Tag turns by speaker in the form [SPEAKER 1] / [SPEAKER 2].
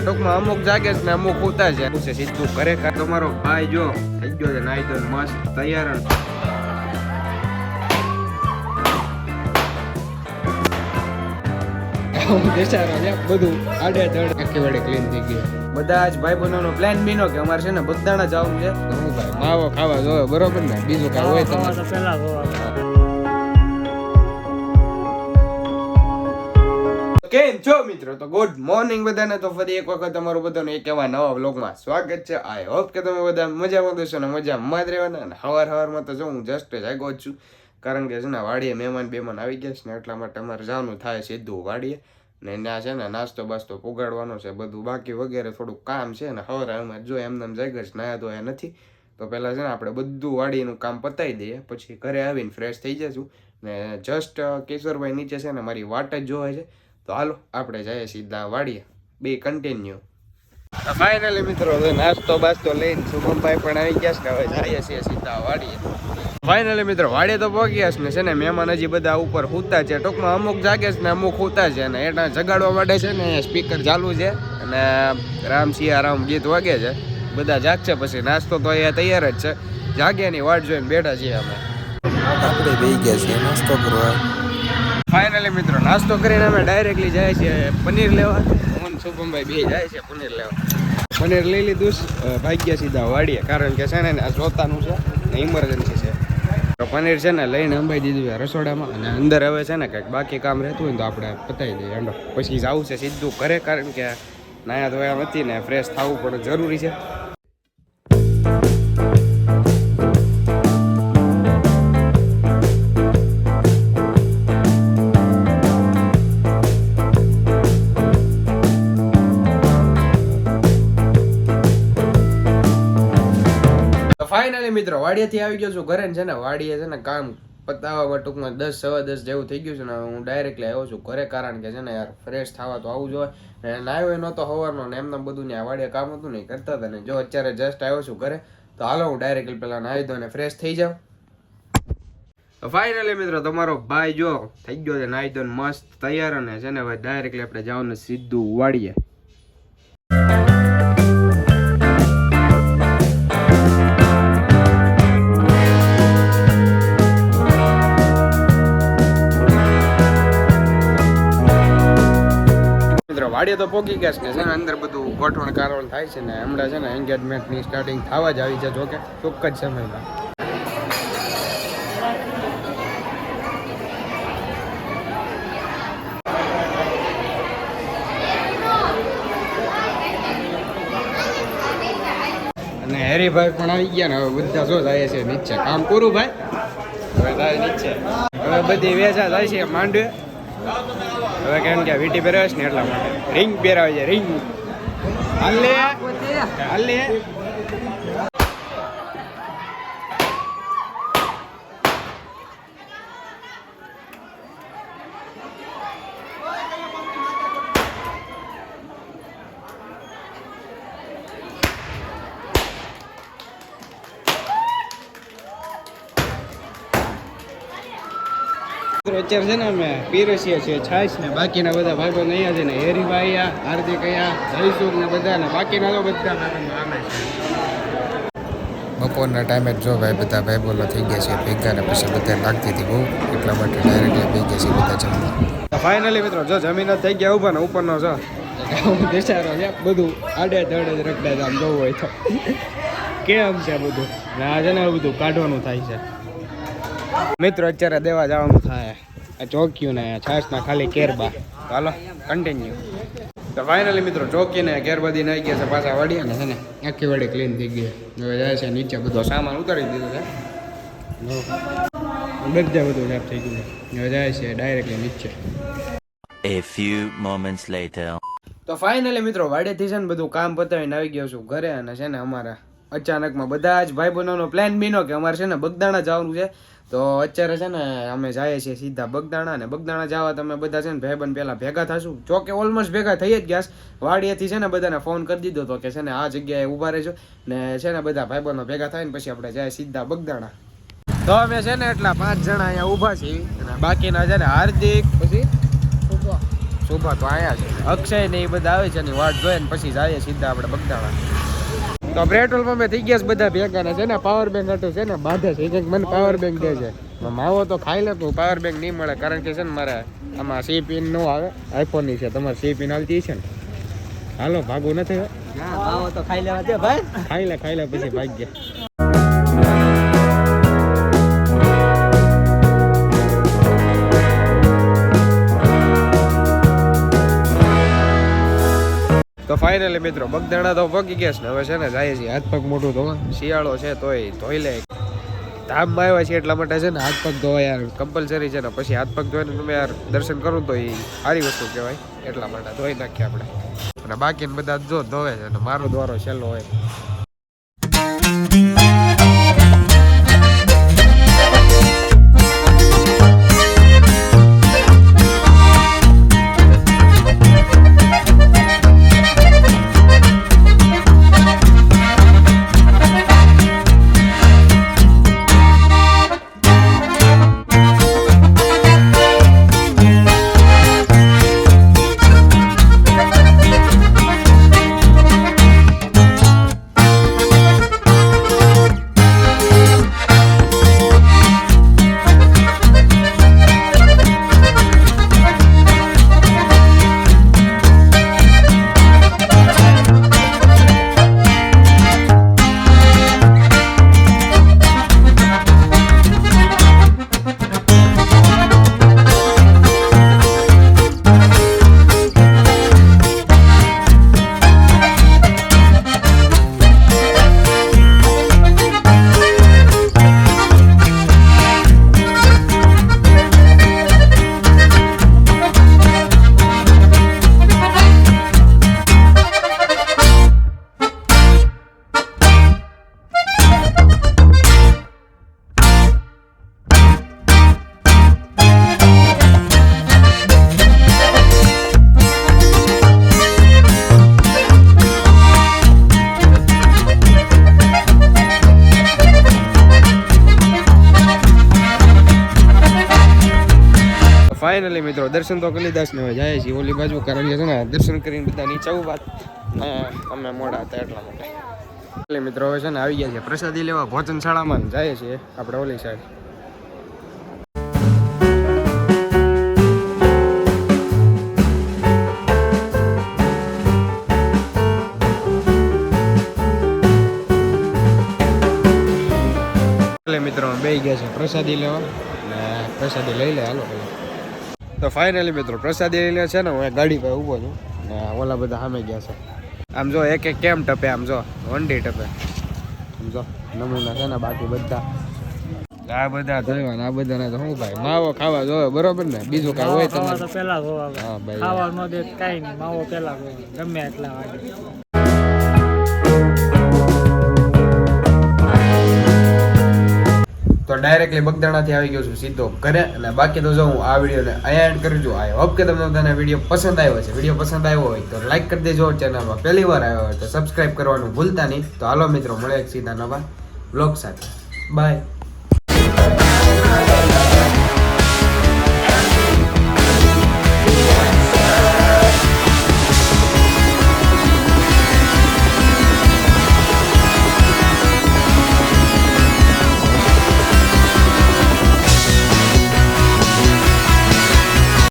[SPEAKER 1] ટૂંકમાં અમુક જાગે છે ને અમુક ઉતા છે પૂછે સીધું કરે કા તમારો ભાઈ જો થઈ ગયો છે નાઈ ધોઈને મસ્ત તૈયાર બધું આડે ધડ. આખી વાડે ક્લીન થઈ ગયું બધા જ ભાઈ બહેનોનો પ્લાન બીનો કે અમારે છે ને બગદાણા જવાનું છે. માવો ખાવા જોવે બરોબર ને? બીજું કાંઈ હોય તમારે
[SPEAKER 2] પેલા
[SPEAKER 1] કેમ છો મિત્રો? તો ગુડ મોર્નિંગ બધાને. તો ફરી એક વખત તમારું બધાનું એક એવા નવા બ્લોગમાં સ્વાગત છે. આઈ હોપ કે તમે બધા મજામાં દેશો ને મજામાં જ રહેવાના અને હવાર હવારમાં તો જો હું જસ્ટ જાગો છું. કારણ કે છે ને વાડીએ મહેમાન બેમાન આવી ગયા છે ને એટલા માટે અમારે જવાનું થાય સીધું વાડીએ. ને ત્યાં છે ને નાસ્તો બાસ્તો પુગાડવાનો છે, બધું બાકી વગેરે થોડુંક કામ છે ને હવાર હવારમાં જો એમને એમ જાગ્યા છે નાયા ધોયા નથી. તો પહેલાં છે ને આપણે બધું વાડીનું કામ પતાવી દઈએ, પછી ઘરે આવીને ફ્રેશ થઈ જશું. ને જસ્ટ કેશોરભાઈ નીચે છે ને મારી વાટ જ જોવે છે. તો હાલો આપણે જઈએ સીધા વાડીએ. બે કન્ટિન્યુ ફાઇનલી મિત્રો હવે નાસ્તો બાસ્તો લઈને શુભમભાઈ પણ આવી ગયા છે ને હવે જઈએ છીએ સીધા વાડીએ. ફાઇનલી મિત્રો વાડીએ તો પહોંચ્યા છે ને છે ને મહેમાન હજી બધા ઉપર હુતા છે. ટૂંકમાં અમુક જાગે છે ને અમુક હુતા છે ને એના જગાડવા માટે છે ને સ્પીકર ચાલુ છે અને રામ સિયા રામ ગીત વાગે છે. બધા જાગશે પછી નાસ્તો તો અહીંયા તૈયાર જ છે. જાગ્યાની વાટ જોઈને બેઠા છીએ અમે.
[SPEAKER 3] આપણે બે ગયા છીએ નાસ્તો કરવા.
[SPEAKER 1] ફાઇનલી મિત્રો નાસ્તો કરીને અમે ડાયરેક્ટલી જાય છે પનીર લેવા. હું શુભમભાઈ બે જાય છે પનીર લેવા. પનીર લઈ લીધું ભાગ્યા સીધા વાડીએ કારણ કે છે ને આ જોતાનું છે ને ઇમરજન્સી છે. તો પનીર છે ને લઈને અંબાઈ દીધું છે રસોડામાં અને અંદર હવે છે ને કંઈક બાકી કામ રહેતું હોય તો આપણે પતાવી દઈએ. એંડો પછી જવું છે સીધું ઘરે કારણ કે નાયા ધોયા નથી ને ફ્રેશ થવું પણ જરૂરી છે. ફાઇનલી મિત્રો વાડિયાથી આવી ગયો છું ઘરે છે ને, વાડીએ છે ને કામ પતાવવામાં ટૂંકમાં દસ, સવા દસ જેવું થઈ ગયું છે ને હું ડાયરેક્ટલી આવ્યો છું ઘરે, કારણ કે છે ને યાર ફ્રેશ થવા તો આવું જોઈએ ને નાયો નહોતો હવારનો ને એમને બધું ને વાડીએ કામ હતું ને કરતા હતા ને, જો અત્યારે જસ્ટ આવ્યો છું ઘરે, તો હાલો હું ડાયરેક્ટલી પહેલા નાહી દો ને ફ્રેશ થઈ જાઉં. ફાઇનલી મિત્રો, તમારો ભાઈ જો થઈ ગયો છે નાહી દો મસ્ત તૈયાર અને છે ને ભાઈ ડાયરેક્ટલી આપણે જવાનું સીધું વાડીએ. વાડીએ તો પોગી ગયા છે ને, અંદર બધું ગોઠવણ કારવણ થાય છે ને, હમણાં છે ને એન્ગેજમેન્ટની સ્ટાર્ટિંગ થવા જ આવી છે, જોકે ટૂંક જ સમયમાં. અને હેરીભાઈ પણ આવી ગયા ને, હવે બધા શું થાય છે નીચે. કામ પૂરું ભાઈ? હવે થાય નીચે. હવે બધી વેચા થાય છે માંડવે. હવે કેમ કે વીટી પહેર્યો છે ને એટલા માટે. રિંગ પહેરાવે છે રિંગ. હાલે હાલે મિત્રો અત્યારે છે ને અમે પીરસીએ છીએ છાશ ને બાકીના બધા ભાઈઓ અહીંયા છે ને હેરીભાઈ હાર્દિક અહીંયા જયસુખ ને બધા ને બાકીના તો બધા છે.
[SPEAKER 3] બપોરના ટાઈમે જ ભાઈ બધા ભાઈ બોલો થઈ ગયા છે ભેગા ને પછી બધા લાગતી હતી બહુ. એટલા માટે ડાયરેક્ટલી ગયા છે બધા જમવા
[SPEAKER 1] ફાઇનલી મિત્રો જો જમીન થઈ ગયા ઊભા ને ઉપરનો જો. દેશારો છે બધું આડે ધડે જ રખડે આમ જવું હોય તો. કેમ છે બધું? ને છે ને બધું કાઢવાનું થાય છે. મિત્રો અત્યારે દેવા જવાનું થાય. ચોક્યું ને છાસના ખાલી કેરબા. ચાલો કન્ટિન્યુ તો ફાઇનલી મિત્રો ચોકીને કેરબાદી નાઈ ગયા છે પાછા વાડીએ ને છે ને આખી વાડી ક્લીન થઈ ગઈ. હવે જાય છે નીચે બધો સામાન ઉતારી દીધો છે. બધા બધું સાફ થઈ ગયું હવે જાય છે ડાયરેક્ટલી નીચે.
[SPEAKER 4] A few moments later.
[SPEAKER 1] તો ફાઇનલી મિત્રો વાડેથી છે ને બધું કામ પતાવીને આવી ગયો છું ઘરે અને છે ને અમારા અચાનકમાં બધા જ ભાઈ બહેનોનો પ્લાન બીનો કે અમારે છે ને બગદાણા જવાનું છે. તો અત્યારે છે ને અમે જઈએ છીએ સીધા બગદાણા ને બગદાણા જવા તમે બધા છે ને ભાઈબંધ પહેલાં ભેગા થશું. ચોકે ઓલમોસ્ટ ભેગા થઈ જ ગયા વાડીએથી છે ને બધાને ફોન કરી દીધો તો કે છે ને આ જગ્યાએ ઊભા રહેજો ને છે ને બધા ભાઈબંધો ભેગા થાય ને પછી આપણે જાય સીધા બગદાણા. તો અમે છે ને એટલા પાંચ જણા અહીંયા ઊભા છીએ અને બાકીના છે ને હાર્દિક પછી? શોભા. તો અહીંયા છે. અક્ષય ને એ બધા આવે છે ને વાટ જોઈએ ને પછી જઈએ સીધા આપણે બગદાણા. તો પેટ્રોલ પંપે થઈ ગયા બધા ભેગા છે ને પાવર બેંક હતું છે ને બાધે છે. એક મને પાવર બેંક દે છે. માવો તો ખાઈ લે તું પાવર બેંક નહીં મળે કારણ કે છે ને મારે આમાં સી પિન નો આવે આઈફોનની છે તમારે સી પિન આવતી છે ને. હાલો ભાગવું નથી હો.
[SPEAKER 2] માવો તો ખાઈ લેવા દે ભાઈ.
[SPEAKER 1] ખાઈ લે ખાઈ લે પછી ભાગ્ય ફાઇનલી મિત્રો, બગદાણા તો પગી ગયા છે ને, હવે છે ને જાય છે હાથ પગ મોટું ધોવા. શિયાળો છે તોય ધોઈ લે ધામમાં આવ્યા છે એટલા માટે છે ને હાથ પગ ધોવા યાર કમ્પલસરી છે ને, પછી હાથ પગ ધોઈને તમે યાર દર્શન કરું તો એ સારી વસ્તુ કહેવાય, એટલા માટે ધોઈ નાખીએ આપણે. અને બાકીને બધા જો ધોવે છે અને મારો દ્વારો છેલ્લો હોય. ફાઇનલી મિત્રો, દર્શન તો કરી છે ને જાય છે ઓલી બાજુ કારણ કે છે ને, દર્શન કરીને બધા નીચે વાત અમે મોડા હતા એટલા માટે. એટલે મિત્રો, હવે છે ને આવી ગયા છે પ્રસાદી લેવા ભોજનશાળામાં જાય છે આપણે ઓલી સાઈડ એટલે મિત્રો બે ગયા છે પ્રસાદી લેવા. ને પ્રસાદી લઈ લે, હાલો. પેલા તો ફાઇનલી મિત્રો પ્રસાદી લઈને લે છે ને હું ગાડી પર ઊભો છું. ને ઓલા બધા સામે ગયા છે. આમ જો એક એક કેમ ટપે આમ જો વંડી ટપે. આમ જો નમૂના છે ને બાકી બધા. આ બધા થયો આ બધાને તો શું ભાઈ માવો ખાવા જોવે બરોબર ને? બીજું કાંઈ હોય તમારે?
[SPEAKER 2] પેલા જોવા
[SPEAKER 1] હા ભાઈ.
[SPEAKER 2] ખાવા ન દે કઈ નહીં માવો પેલા ગમે એટલા વાગે.
[SPEAKER 1] ડાયરેક્ટલી બગદાણાથી આવી ગયો છું, સીધો ઘરે. અને બાકી તો જો હું આ વિડીયોને અહીંયા એન્ડ કરી દઉં. આઈ હોપ કે તમને બધાને વીડિયો પસંદ આવ્યો છે વીડિયો પસંદ આવ્યો હોય તો લાઈક કરી દેજો. ચેનલમાં પહેલી વાર આવ્યો હોય તો સબસ્ક્રાઈબ કરવાનું ભૂલતા નહીં. તો હાલો મિત્રો મળે એક સીધા નવા બ્લોગ સાથે. બાય